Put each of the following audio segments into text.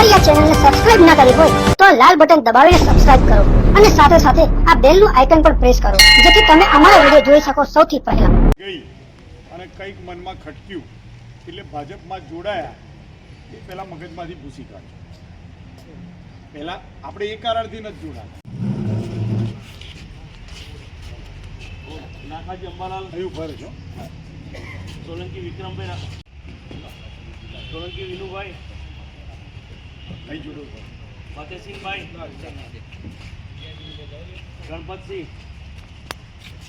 અમારી આ ચેનલને સબસ્ક્રાઇબ ના કરી હોય તો લાલ બટન દબાવીને સબસ્ક્રાઇબ કરો અને સાથે સાથે આ બેલનું આઇકન પણ પ્રેસ કરો જેથી તમે અમારા વીડિયો જોઈ શકો સૌથી પહેલા. ગઈ અને કંઈક મનમાં ખટક્યું એટલે ભાજપમાં જોડાયા એ પહેલાં મગજમાંથી ભૂસી કાઢ્યું. પહેલાં આપણે એ કારણથી નથી જોડાયા નાખાજી અંબાલાલ. અહીં ફરે છો સોલંકી વિક્રમભાઈ સોલંકી વિનુભાઈ. ફતેહસિંહભાઈ. ગણપતસિંહ.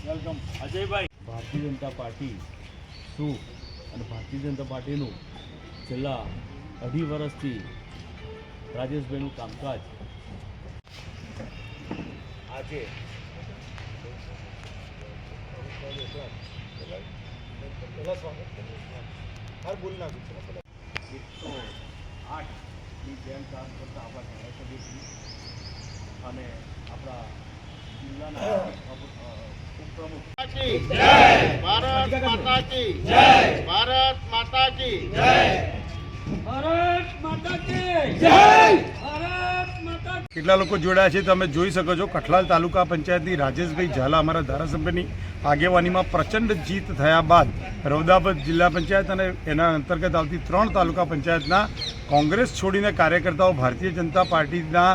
વેલકમ. અજયભાઈ. ભારતીય જનતા પાર્ટી શું? અને ભારતીય જનતા પાર્ટીનું છેલ્લા અઢી વર્ષથી રાજેશભાઈનું કામકાજ આજે એકસો આઠની જેમ કામ કરતા આપણા ધારાસભ્યશ્રી અને આપણા જિલ્લાના ઉપપ્રમુખ. કેટલા લોકો જોડાયા છે તમે જોઈ શકો છો. કઠલાલ તાલુકા પંચાયતની રાજેશભાઈ ઝાલા અમારા ધારાસભ્યની આગેવાનીમાં પ્રચંડ જીત થયા બાદ રૌદાબાદ જિલ્લા પંચાયત અને એના અંતર્ગત આવતી ત્રણ તાલુકા પંચાયતના કોંગ્રેસ છોડીને કાર્યકર્તાઓ ભારતીય જનતા પાર્ટીના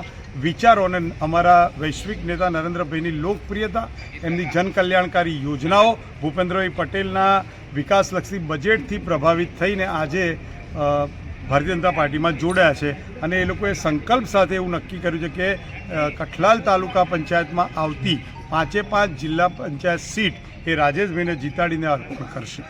વિચારો અને અમારા વૈશ્વિક નેતા નરેન્દ્રભાઈની લોકપ્રિયતા, એમની જનકલ્યાણકારી યોજનાઓ ભૂપેન્દ્રભાઈ પટેલના વિકાસલક્ષી બજેટથી પ્રભાવિત થઈને આજે ભારતીય જનતા પાર્ટીમાં જોડાયા છે અને એ લોકોએ સંકલ્પ સાથે એવું નક્કી કર્યું છે કે કઠલાલ તાલુકા પંચાયતમાં આવતી પાંચે પાંચ જિલ્લા પંચાયત સીટ એ રાજેશભાઈને જીતાડીને અર્પણ કરશે.